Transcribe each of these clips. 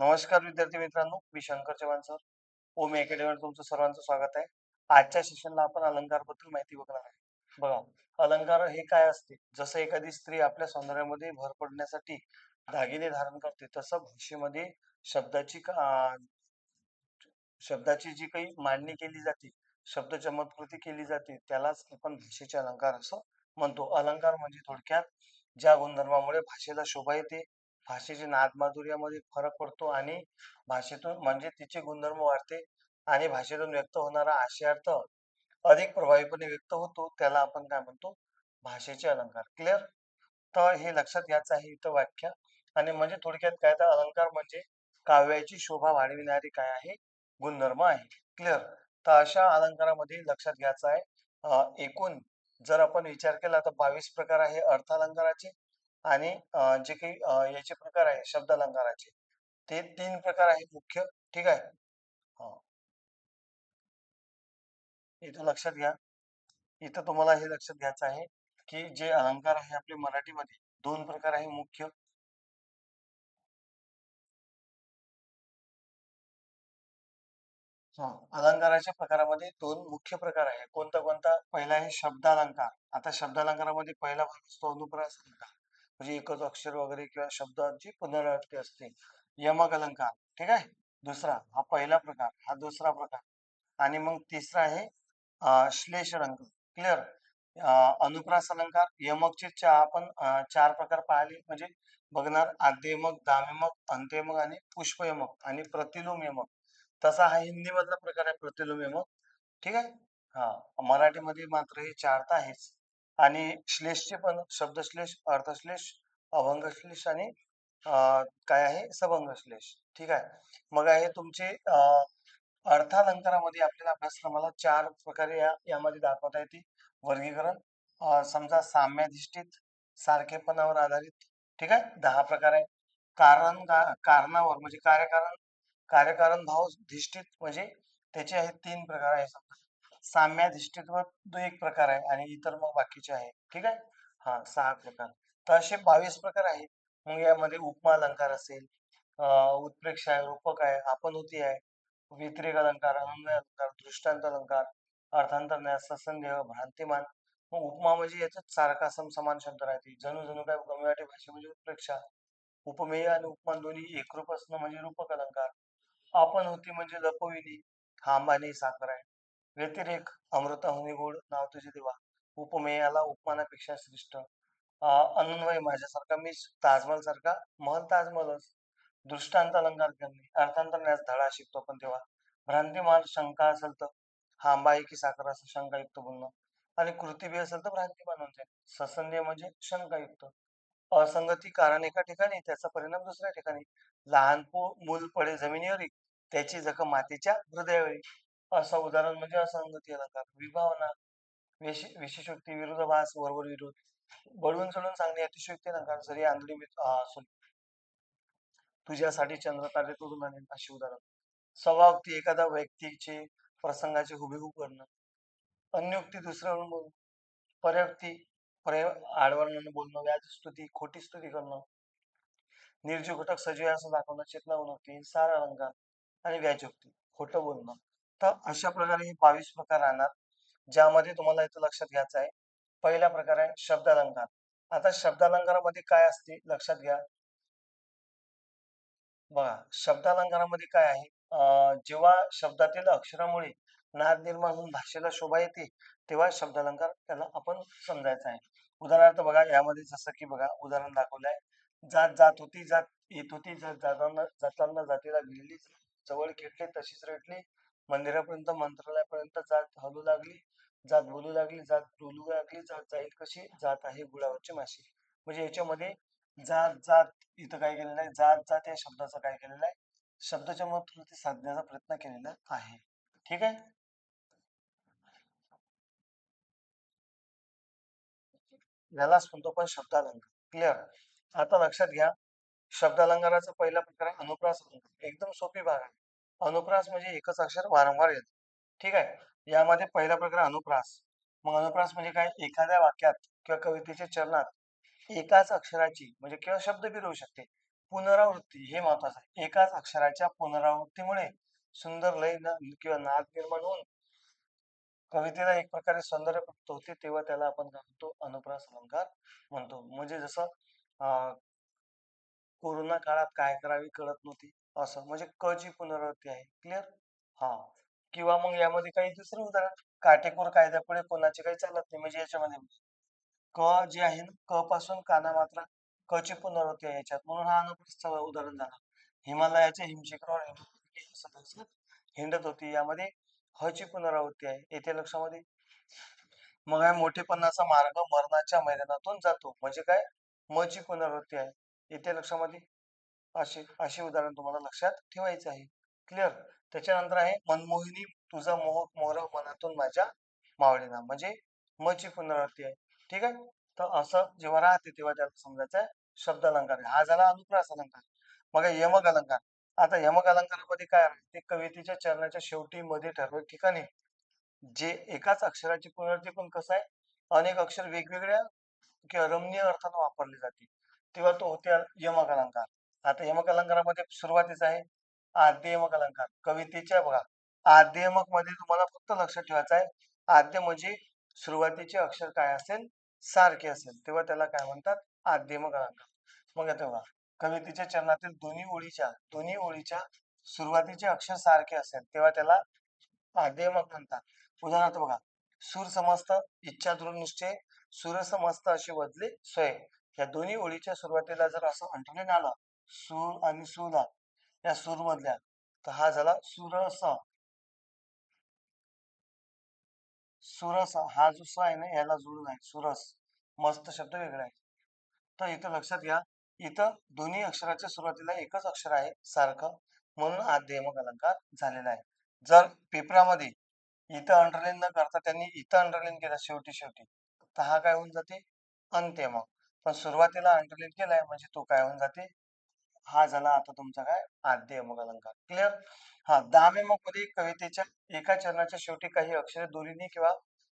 नमस्कार विद्यार्थी मित्रांनो मी शंकर चव्हाण सर. ओम अकॅडमीवर तुमचं सर्वांचं स्वागत आहे. आजच्या सेशनला आपण अलंकारबद्दल माहिती बघणार आहे. बघा अलंकार हे काय असते? जसं एखादी स्त्री आपल्या सौंदर्यामध्ये भर पडण्यासाठी दागिने धारण करते तसं भाषेमध्ये शब्दाची शब्दाची जी काही मांडणी केली जाते शब्द चमत्कृती केली जाते त्यालाच आपण भाषेचे अलंकार असं म्हणतो. अलंकार म्हणजे थोडक्यात ज्या गुणधर्मामुळे भाषेला शोभा येते भाषेचे नादमाधुर्यामध्ये फरक पडतो आणि भाषेतून म्हणजे तिचे गुणधर्म वाढते आणि भाषेतून व्यक्त होणारा आशयार्थ अधिक प्रभावीपणे व्यक्त होतो त्याला आपण काय म्हणतो? भाषेचे अलंकार. क्लिअर तर हे लक्षात घ्यायचं आहे इथं वाक्य आणि म्हणजे थोडक्यात काय तर अलंकार म्हणजे काव्याची शोभा वाढविणारी काय आहे? गुणधर्म आहे. क्लिअर तर अशा अलंकारामध्ये लक्षात घ्यायचं आहे. एकूण जर आपण विचार केला तर बावीस प्रकार आहे. अर्थ अलंकाराचे आणि जे काही याचे प्रकार आहे शब्द अलंकाराचे ते तीन प्रकार आहे मुख्य ठीक आहे? हा. इथं लक्षात घ्या. इथं तुम्हाला हे लक्षात घ्यायचं आहे की जे अलंकार आहे आपले मराठीमध्ये दोन प्रकार आहे मुख्य. अलंकाराच्या प्रकारामध्ये दोन मुख्य प्रकार आहे कोणता कोणता? पहिला आहे शब्द अलंकार आता शब्द अलंकारामध्ये पहिला भाग असतो अनुप्रास अलंकार म्हणजे एकच अक्षर वगैरे किंवा शब्दांची पुनरावृत्ती असते. यमक अलंकार ठीक आहे? दुसरा हा पहिला प्रकार हा दुसरा प्रकार. आणि मग तिसरा आहे श्लेष रंग क्लिअर अनुप्रास अलंकार यमकचे चा आपण चार प्रकार पाहिले म्हणजे बघणार आद्यमक दामेमक अंत्यमक आणि पुष्पयमक आणि प्रतिलोम यमक तसा हा हिंदी मधला प्रकार आहे प्रतिलोम यमक ठीक आहे? हा मराठीमध्ये मात्र हे चार तर आहेच. आणि श्लेषचे पण शब्दश्लेष अर्थश्लेष अभंगश्लेष आणि अं, काय आहे? सबंगश्लेष ठीक आहे? मग आहे तुमचे अं, अर्थालंकारामध्ये आपल्याला अभ्यासक्रमाला चार प्रकारे या यामध्ये दाखवता येते. वर्गीकरण अं, समजा साम्याधिष्ठित सारखेपणावर आधारित ठीक आहे? दहा प्रकार आहे कारण का- कारणावर म्हणजे कार्यकारण कार्यकारण भाव धिष्ठित म्हणजे त्याचे आहेत तीन प्रकार आहे समजा दो एक प्रकार आहे आणि इतर मग बाकीचे आहे. ठीक आहे? हा सहा प्रकार. तर असे बावीस प्रकार आहेत. मग यामध्ये उपमा अलंकार असेल उत्प्रेक्ष आहे रूपक आहे आपणहुती आहे व्यतिरेक अलंकार अन्वय अलंकार दृष्टांत अलंकार अर्थांतर ससंदेह भ्रांतिमान. मग उपमा म्हणजे याच्यात सारखा सम समान शब्द राहते जणू जणू काय गमराठी भाषे म्हणजे उत्प्रेक्षा. उपमेय आणि उपमान दोन्ही एकरूप असणं म्हणजे रूपक अलंकार. आपण होती म्हणजे लपविली खांबाने साखर आहे व्यतिरेक अमृताहुनी गोड नाव तुझे देवा. उपमेयाला उपमानापेक्षा श्रेष्ठ. अं, अन्वय माझ्यासारखा मी ताजमहल सारखा महल ताजमहलच. दृष्टांत अलंकार करणे अर्थांतरण्यास धडा शिकतो आपण तेव्हा. भ्रांतिमान शंका असेल तर हा की साखर असं शंकायुक्त बोलणं. आणि कृती बी असेल तर भ्रांतिमान म्हणते ससंदेह म्हणजे शंकायुक्त. असंगती कारण एका ठिकाणी त्याचा परिणाम दुसऱ्या ठिकाणी. लहान मूल पडे जमिनीवरी त्याची जखम मातीच्या हृदयावरी असं उदाहरण म्हणजे असंगती अलंकार विभावना विशे- विशेषोक्ती विरोधाभास वरवर विरोध बळून चढून सांगणे अतिशयोक्ती अलंकार जरी आंधळी मी- तुझ्यासाठी चंद्र तारे तोडून आणेन अशी उदाहरण. सवाक्ती एखाद्या व्यक्तीचे प्रसंगाचे हुबेहूब करणं अन्योक्ती दुसऱ्यावरून बोलणं. पर्योक्ती पर्य आडवर्णाने बोलणं. व्याज स्तुती खोटी स्तुती करणं. निर्जीव घटक सजीव असं दाखवणं. चेतना उन्नती सार अलंकार आणि व्याजोक्ती. खोटं बोलणं. तर अशा प्रकारे हे बावीस प्रकार राहणार ज्यामध्ये तुम्हाला इथं लक्षात घ्यायचं आहे. पहिला प्रकार आहे शब्दालंकार. आता शब्दालंकारामध्ये काय असते? लक्षात घ्या. बघा शब्दालंकारामध्ये काय आहे? जेव्हा शब्दातील अक्षरामुळे नाद निर्माण होऊन भाषेला शोभा येते तेव्हा शब्दालंकार त्याला आपण समजायचा आहे. उदाहरणार्थ बघा यामध्ये जसं की बघा उदाहरण दाखवलं आहे जात जात होती जात येत होती जात जाताना जाताना जातीला भिडली जवळ खेटली तशीच रेटली मंदिरापर्यंत मंत्रालयापर्यंत जात हलू लागली जात बोलू लागली जात डोलू लागली जात जाईल कशी जात आहे गुळावरची माशी. म्हणजे याच्यामध्ये जात जात इथं काय केलेलं आहे जात जात या शब्दाचं काय केलेलं आहे शब्दाच्या मत साधण्याचा प्रयत्न केलेला आहे. ठीक आहे? यालाच म्हणतो पण शब्दालंकार क्लिअर आता लक्षात घ्या शब्दालंकाराचा पहिला प्रकार आहे अनुप्रास अलंकार एकदम सोपी भाग आहे. अनुप्रास म्हणजे एकच अक्षर वारंवार येतो. ठीक आहे? यामध्ये पहिला प्रकार अनुप्रास. मग अनुप्रास म्हणजे काय? एखाद्या वाक्यात किंवा कवितेच्या चरणात एकाच अक्षराची म्हणजे किंवा शब्द बी राहू शकते. पुनरावृत्ती हे महत्वाचं आहे. एकाच अक्षराच्या पुनरावृत्तीमुळे सुंदर लय किंवा नाद निर्माण होऊन कवितेला एक प्रकारे सौंदर्य प्राप्त होते तेव्हा त्याला आपण काय म्हणतो? अनुप्रास अलंकार म्हणतो. म्हणजे जसं कोरोना काळात काय करावी कळत नव्हती. असं म्हणजे क ची पुनरावृत्ती आहे. क्लिअर हा. किंवा मग यामध्ये काही दुसरं उदाहरण काटेकोर कायद्यापुढे कोणाचे काही चालत नाही. म्हणजे याच्यामध्ये क जे आहे ना क पासून काना मात्र क ची पुनरावृत्ती आहे याच्यात. म्हणून हा अनुप्रस्थ उदाहरण झाला. हिमालयाच्या हिमशिखरावर हिंडत होती. यामध्ये ह ची पुनरावृत्ती आहे. येथे लक्षामध्ये? मग आहे मोठेपणाचा मार्ग मरणाच्या मैदानातून जातो. म्हणजे काय? म ची पुनरावृत्ती आहे. येथे लक्षामध्ये? असे असे उदाहरण तुम्हाला लक्षात ठेवायचे आहे. क्लिअर त्याच्यानंतर आहे मनमोहिनी तुझा मोहक मोर मनातून माझ्या मावळीना म्हणजे मची पुनरावृत्ती आहे. ठीक आहे? तर असं जेव्हा राहते तेव्हा त्याला समजायचं आहे शब्द अलंकार हा झाला अनुप्रास अलंकार. मग यमक अलंकार. आता यमक अलंकारामध्ये काय आहे? ते कवितेच्या चरणाच्या शेवटी मध्ये ठरवत ठिकाणी जे एकाच अक्षराची पुनरावृत्ती पण कसं आहे? अनेक अक्षर वेगवेगळ्या रमणीय अर्थानं वापरले जाते. तेव्हा तो होते यमक अलंकार. आता यमक अलंकारामध्ये सुरुवातीच आहे. आद्यमक अलंकार. कवितेच्या बघा. आद्यमकमध्ये तुम्हाला फक्त लक्षात ठेवायचं आहे. आद्य म्हणजे सुरुवातीचे अक्षर काय असेल? सारखे असेल. तेव्हा त्याला काय म्हणतात? आद्ययमक अलंकार. मग येतो बघा. कवितेच्या चरणातील दोन्ही ओळीच्या दोन्ही ओळीच्या सुरुवातीचे अक्षर सारखे असेल. तेव्हा त्याला आद्यमक म्हणतात. उदाहरणार्थ बघा. सूर समस्त इच्छा दृढ निश्चय सूर समस्त अशी वदले सोय. या दोन्ही ओळीच्या सुरुवातीला जर असं अंटर्लिन आलं सूर आणि सुला या सूर मधल्या तर हा झाला सुरस. सुरस हा जो स आहे ना याला जुळून आहे सुरस. मस्त शब्द वेगळा आहे. तर इथं लक्षात घ्या इथं दोन्ही अक्षराच्या सुरुवातीला एकच अक्षर आहे सारखं. म्हणून आद्यमक अलंकार झालेला आहे. जर पेपरामध्ये इथं अंडरलाईन न करता त्यांनी इथं अंडरलाईन केलं शेवटी शेवटी तर हा काय होऊन जाते? अंत्यमक. पण सुरुवातीला अंडरलाईन केलाय म्हणजे तो काय होऊन जाते? हा झाला आता तुमचा काय? आद्य मग अलंकार. क्लिअर हा दामेमकमध्ये कवितेच्या एका चरणाच्या शेवटी काही अक्षरे दोरीने किंवा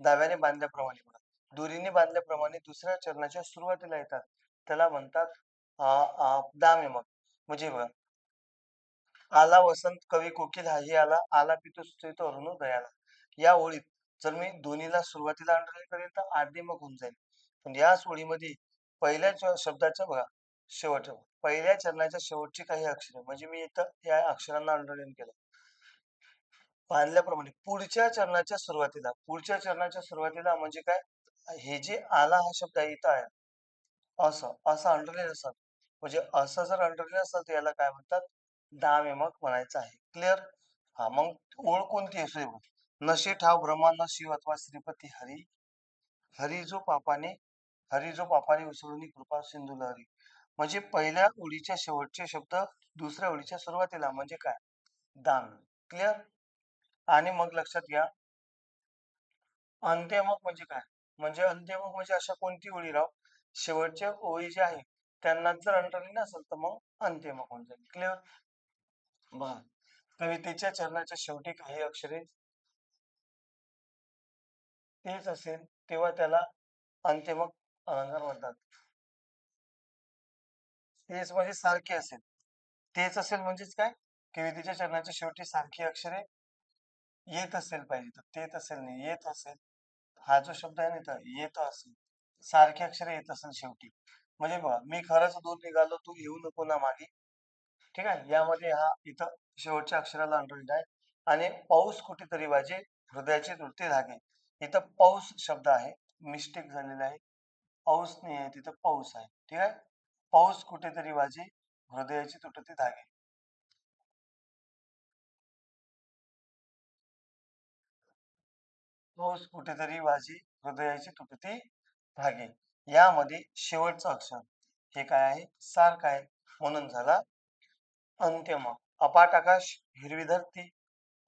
दाव्याने बांधल्याप्रमाणे बघा दोरीने बांधल्याप्रमाणे दुसऱ्या चरणाच्या सुरुवातीला येतात. त्याला म्हणतात दामे मग. म्हणजे बघा. आला वसंत कवी कोकिल हाही आला. आला पितो सुचवितो अरुण दयाला. या ओळीत जर मी दोन्हीला सुरुवातीला अंडरलाईन करेल तर आद्यमक होऊन जाईल. पण याच ओळीमध्ये पहिल्या च- शब्दाच्या बघा. शेवट पहिल्या चरणाच्या शेवटची काही अक्षरे म्हणजे मी इथं या अक्षरांना अंडरलाईन केलं. बांधल्याप्रमाणे पुढच्या चरणाच्या सुरुवातीला पुढच्या चरणाच्या सुरुवातीला म्हणजे काय? हे जे आला हा शब्द आहे इथं आहे असं असं अंडरलाईन असत म्हणजे असं जर अंडरलाईन असेल तर याला काय म्हणतात? दामेमक म्हणायचं आहे. क्लिअर हा मग ओळ कोणती आहे नशे ठाव ब्रह्मा शिव अथवा श्रीपती हरी. हरी जो पापाने हरी जो पापाने उसळून कृपा सिंधू लहरी म्हणजे पहिल्या ओळीच्या शेवटचे शब्द दुसऱ्या ओळीच्या सुरुवातीला म्हणजे काय? दान क्लिअर आणि मग लक्षात घ्या. अंत्यमक म्हणजे काय? म्हणजे अंत्यमक म्हणजे अशा कोणती ओळी राव? शेवटच्या ओळी ज्या आहे त्यांना जर अंडरलाईन असेल तर मग अंत्यमक होऊन जाईल. क्लिअर बघा कवितेच्या चरणाच्या शेवटी काही अक्षरे तेच असेल तेव्हा त्याला अंत्यमक अलंकार म्हणतात. तेच म्हणजे सारखे असेल. तेच असेल म्हणजेच काय? कवितेच्या चरणाच्या शेवटी सारखी अक्षरे येत असेल पाहिजे. तर तेच असेल नाही येत असेल. हा जो शब्द आहे ना इथं येत असेल. सारखे अक्षरे येत असेल शेवटी. म्हणजे बघा मी खरंच दूर निघालो तू येऊ नको ना मागे. ठीक आहे? यामध्ये हा इथं शेवटच्या अक्षराला अंडरलाईन आहे. आणि पाऊस कुठेतरी वाजे हृदयाचे तुटते धागे. इथं पाऊस शब्द आहे. मिस्टेक झालेला आहे. पाऊस नाही आहे तिथं पाऊस आहे. ठीक आहे? पाऊस कुठेतरी वाजे हृदयाची तुटते धागे. पाऊस कुठेतरी वाजे हृदयाची तुटते धागे. यामध्ये शेवटचं अक्षर. हे काय आहे? सारखं आहे म्हणून झाला अंत्यम. अपाट आकाश हिरवी धरती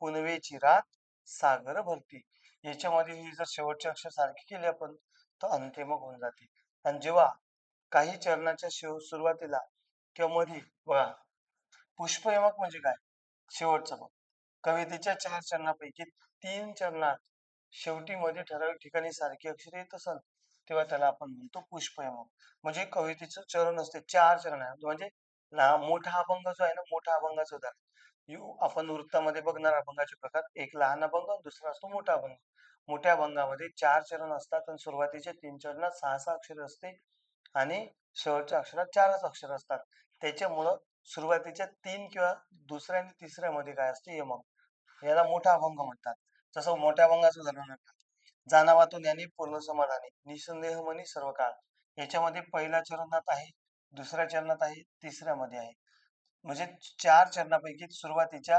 पुनवेची रात सागर भरती. याच्यामध्ये ही जर शेवटचे अक्षर सारखे केले आपण तर अंत्यमक होऊन जाते. आणि जेव्हा काही चरणाच्या शेव सुरुवातीला किंवा मध्ये बघा पुष्पयमक म्हणजे काय? शेवटचं बघ. कवितेच्या चार चरणापैकी तीन चरणात शेवटी मध्ये ठराविक ठिकाणी सारखी अक्षरे येत असेल तेव्हा त्याला आपण म्हणतो पुष्पयमक. म्हणजे कवितेचं चरण असते चार चरण आहे म्हणजे लहान मोठा अभंग जो आहे ना मोठा अभंगाचं उदाहरण. यू आपण वृत्तामध्ये बघणार अभंगाचे प्रकार. एक लहान अभंग दुसरा असतो मोठा अभंग. मोठ्या अभंगामध्ये चार चरण असतात आणि सुरुवातीचे तीन चरणात सहा सहा अक्षर असते. आणि शेवटच्या अक्षरात चारच अक्षर असतात. त्याच्यामुळं सुरुवातीच्या तीन किंवा दुसऱ्या आणि तिसऱ्यामध्ये काय असते? यमक. याला मोठा अभंग म्हणतात. जसं मोठ्या अभंगाचं उदाहरण आहे. जाणावातून यांनी पूर्ण समाधानी निसंदेह मनी सर्व काळ याच्यामध्ये पहिल्या चरणात आहे दुसऱ्या चरणात आहे तिसऱ्यामध्ये आहे. म्हणजे चार चरणापैकी सुरुवातीच्या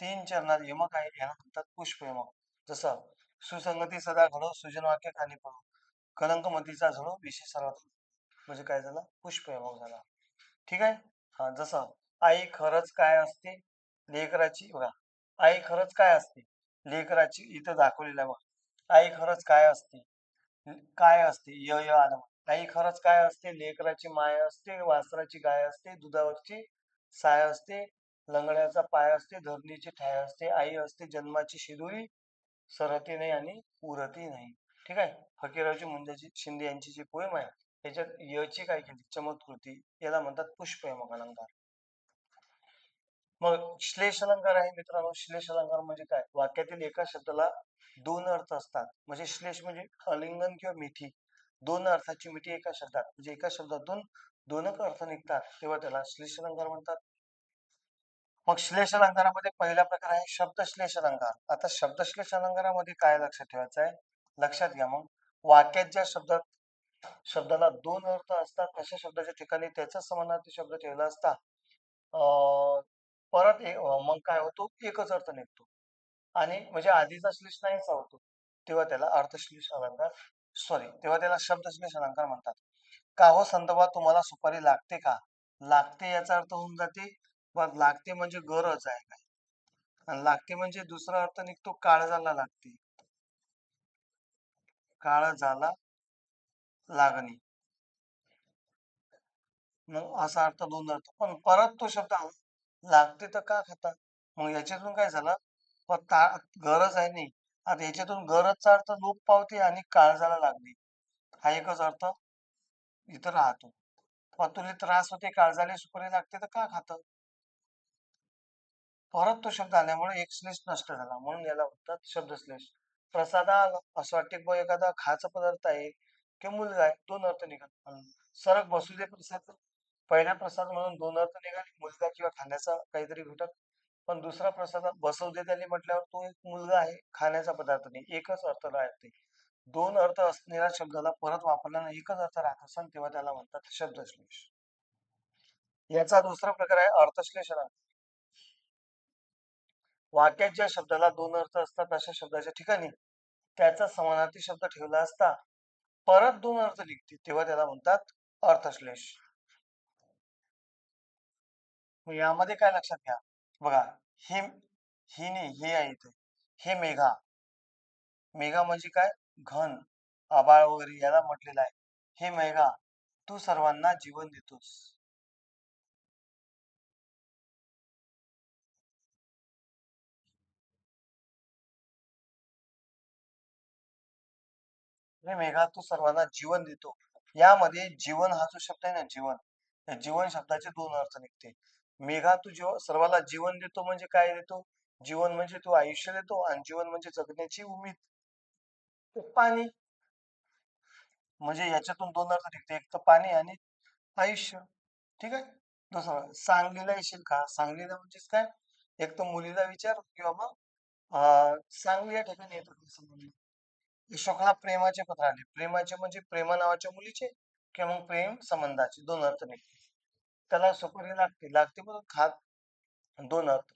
तीन चरणात यमक आहे याला म्हणतात पुष्प यमक जसं सुसंगती सदा घडो सुजन वाक्य खाली पडो. कलंकमतीचा झडो विशेष सर्वात म्हणजे काय झाला? पुष्पविभाग झाला. ठीक आहे? हा जसं आई खरंच काय असते? लेकराची बघा आई खरंच काय असते? लेकराची इथं दाखवलेलं आहे बघा. आई खरंच काय असते? काय असते? य य आलं आई खरंच काय असते? लेकराची माय असते वासराची गाय असते दुधावरची साय असते लंगड्याचा पाय असते धरणीची ठाय असते आई असते जन्माची शिदुरी सरती नाही आणि उरती नाही. ठीक आहे? फकीरावची मुंजाची शिंदे यांची जी पोयम आहे त्याच्यात यची काय केली चमत्कृती याला म्हणतात पुष्प यमक अलंकार. मग श्लेष अलंकार आहे मित्रांनो. श्लेष अलंकार म्हणजे काय? वाक्यातील एका शब्दाला दोन अर्थ असतात. म्हणजे श्लेष म्हणजे अलिंगन किंवा मिठी. दोन अर्थाची मिठी एका शब्दात. म्हणजे एका शब्दातून दोन अर्थ निघतात. तेव्हा त्याला श्लेष अलंकार म्हणतात. मग श्लेष अलंकारामध्ये पहिला प्रकार आहे शब्दश्लेष अलंकार. आता शब्दश्लेष अलंकारामध्ये काय लक्षात ठेवायचं आहे लक्षात घ्या मग. वाक्यात ज्या शब्दात शब्दाला दोन अर्थ असतात. अशा शब्दाच्या ठिकाणी त्याचा समानार्थी शब्द ठेवला असता परत मग काय होतो? एकच अर्थ निघतो. आणि म्हणजे आधीचा श्लेष नाहीसा होतो तेव्हा त्याला अर्थश्लेष अलंकार सॉरी तेव्हा त्याला शब्दश्लेष अलंकार म्हणतात. का हो संदर्भात तुम्हाला सुपारी लागते का? लागते याचा अर्थ होऊन जाते व लागते म्हणजे गरज आहे काय? आणि लागते म्हणजे दुसरा अर्थ निघतो काळजाला लागते. काळजाला लागणे. मग असा अर्थ दोन अर्थ पण परत तो शब्द लागते तर का खाता मग याच्यातून काय झालं? गरज आहे नाही. आता याच्यातून गरजचा अर्थ लोप पावते आणि काळजाला लागणे. हा एकच अर्थ इथं राहतो. पण तुला त्रास होते काळजाला सुपारी लागते तर का खात? परत तो शब्द आल्यामुळे एक श्लेष नष्ट झाला. म्हणून याला म्हणतात शब्दश्लेष. प्रसादा असं वाटते एखादा खायचा पदार्थ आहे. किंवा मुलगा आहे दोन अर्थ निघाले. सरक बसू दे प्रसाद पहिला प्रसाद म्हणून दोन अर्थ निघाले मुलगा किंवा खाण्याचा काहीतरी घटक. पण दुसरा प्रसाद बसवू दे त्याने म्हटल्यावर तो एक मुलगा आहे खाण्याचा पदार्थ नाही एकच अर्थ राहते दोन अर्थ असलेल्या शब्दाला परत वापरल्यानं एकच अर्थ राहत असेल तेव्हा त्याला म्हणतात शब्दश्लेष. याचा दुसरा प्रकार आहे अर्थश्लेष अलंकार. वाक्यात ज्या शब्दाला दोन अर्थ असतात अशा शब्दाच्या ठिकाणी त्याचा समानार्थी शब्द ठेवला असता परत दोन अर्थ निघतील तेव्हा त्याला म्हणतात अर्थश्लेष. यामध्ये काय लक्षात घ्या? बघा हे ही हे आहे इथे. हे मेघा. मेघा म्हणजे काय? घन आबाळ वगैरे याला म्हटलेलं आहे. हे मेघा तू सर्वांना जीवन देतोस. हे मेघा तू सर्वांना जीवन देतो. यामध्ये जीवन हा जो शब्द आहे ना जीवन या जीवन शब्दाचे दोन अर्थ निघते. मेघा तू जेव्हा सर्वाला जीवन देतो म्हणजे काय देतो? जीवन म्हणजे तू आयुष्य देतो आणि जीवन म्हणजे जगण्याची उमेद. पाणी. म्हणजे याच्यातून दोन अर्थ निघते एक तर पाणी आणि आयुष्य. ठीक आहे? दुसरं सांगलीला येशील का? सांगलीला म्हणजेच काय? एक तर मुलीला विचार किंवा मग अं, सांगली या ठिकाणी येतो का अशोकला प्रेमाचे पत्र आले प्रेमाचे म्हणजे प्रेमा नावाच्या मुलीचे किंवा मग प्रेम संबंधाचे दोन अर्थ निघते त्याला सुपारी लागते. लागते पण खात दोन अर्थ.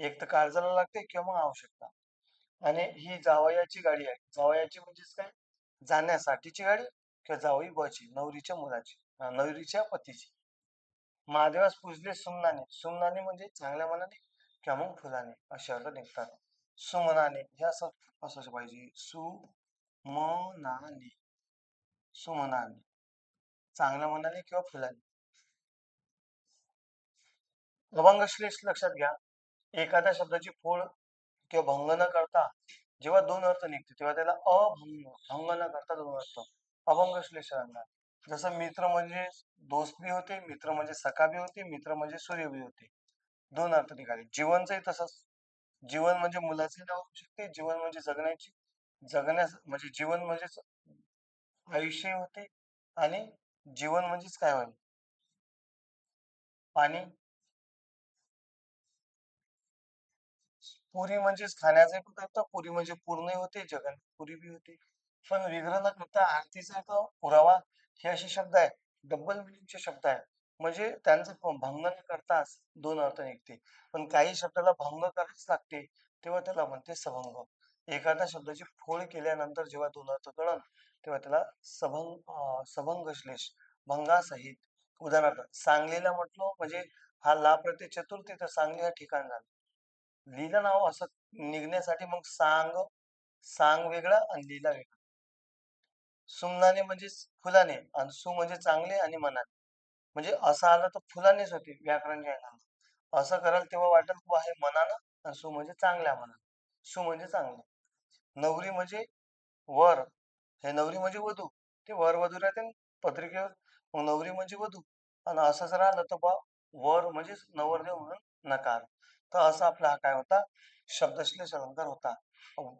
एक तर काळजाला लागते किंवा मग आवश्यकता. आणि ही जावयाची गाडी आहे. जावयाची म्हणजेच काय? जाण्यासाठीची गाडी किंवा जावई बची नवरीच्या मुलाची नवरीच्या पतीची. महादेवास पूजले सुमनाने. सुमनाने म्हणजे चांगल्या मनाने किंवा मग फुलाने असे अर्थ निघतात. सुमनाने हे असं असं पाहिजे सुमनाने सुमनाने चांगल्या मनाने किंवा फुलाने अभंगश्लेष लक्षात घ्या एखाद्या शब्दाची फोड किंवा भंग न करता जेव्हा दोन अर्थ निघते तेव्हा त्याला अभंग भंग न करता दोन अर्थ अभंग अलंकार जसं मित्र म्हणजे दोस्त बी होते, मित्र म्हणजे सखा बी होते, मित्र म्हणजे सूर्य बी होते. दोन अर्थ निघाले. जीवनचंही तसंच. जीवन म्हणजे मुलाचे नाव होऊ शकते. जीवन म्हणजे जगण्याची जगण्यास म्हणजे जीवन म्हणजेच आयुष्य होते आणि जीवन म्हणजेच काय होईल? पाणी. पुरी म्हणजेच खाण्याचा पदार्थ. पुरी म्हणजे पूर्णही होते, जगन पुरी बी होते. पण विग्रह न करता आरतीचा पुरावा हे असे शब्द आहेत. डबल मिनिंगचे शब्द आहेत. म्हणजे त्यांचा भंग न करताच दोन अर्थ निघते. पण काही शब्दाला भंग करावेच लागते, तेव्हा त्याला म्हणते सभंग. एखाद्या शब्दाची फोड केल्यानंतर जेव्हा दोन अर्थ कळल, तेव्हा त्याला सभंग सभंग श्लेष भंगासहित. उदाहरणार्थ सांगलीला म्हटलं म्हणजे हा ला चतुर्थी तर सांगली हा ठिकाण झालं. लिहिलं नाव असं निघण्यासाठी मग सांग, सांग वेगळा आणि लीला वेगळा सुमनाने म्हणजे फुलाने आणि सु म्हणजे चांगले आणि मनाने. म्हणजे असं आलं तर फुलानेच होते व्याकरण घ्यायला असं कराल तेव्हा वाटेल आहे मनानं आणि सु म्हणजे चांगल्या मनानं. सु म्हणजे चांगले. नवरी म्हणजे वर. हे नवरी म्हणजे वधू. ते वर-वधू राहते पत्रिकेवर. मग नवरी म्हणजे वधू आणि असं जर आलं तर बा वर म्हणजेच नवरदेव म्हणून नकार. तर असा आपला हा काय होता शब्दश्लेष अलंकार होता.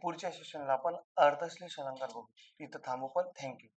पुढच्या सेशनला आपण अर्थश्लेष अलंकार बघू. इथं थांबू पण थँक यू.